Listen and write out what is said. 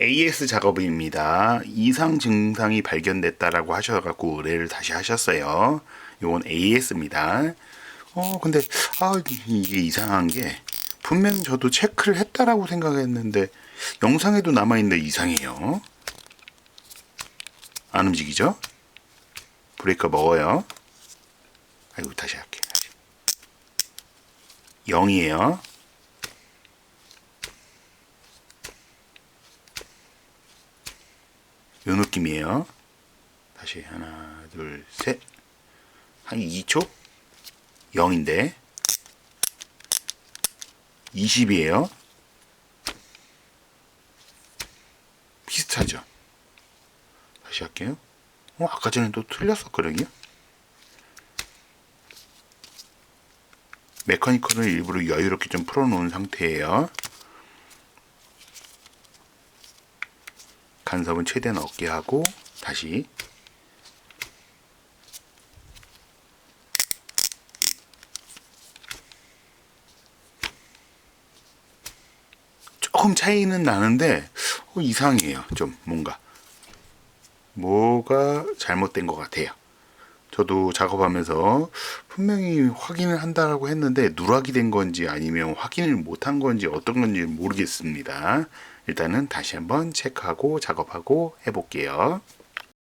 AS 작업입니다. 이상 증상이 발견됐다라고 하셔갖고 의뢰를 다시 하셨어요. 요건 AS입니다. 어, 근데, 아, 이게 이상한 게, 분명 저도 체크를 했다라고 생각했는데, 영상에도 남아있는데 이상해요. 안 움직이죠? 브레이커 먹어요. 아이고, 다시 할게. 다시. 0이에요. 요 느낌이에요. 다시 하나, 둘, 셋. 한 2초? 0인데. 20이에요. 비슷하죠? 다시 할게요. 어, 아까 전에 또 틀렸었거든요. 메커니컬을 일부러 여유롭게 좀 풀어놓은 상태예요. 간섭은 최대한 없게 하고 다시 조금 차이는 나는데 어, 이상해요. 좀 뭔가 뭐가 잘못된 것 같아요. 저도 작업하면서 분명히 확인을 한다고 했는데 누락이 된 건지 아니면 확인을 못한 건지 어떤 건지 모르겠습니다. 일단은 다시 한번 체크하고 작업하고 해볼게요.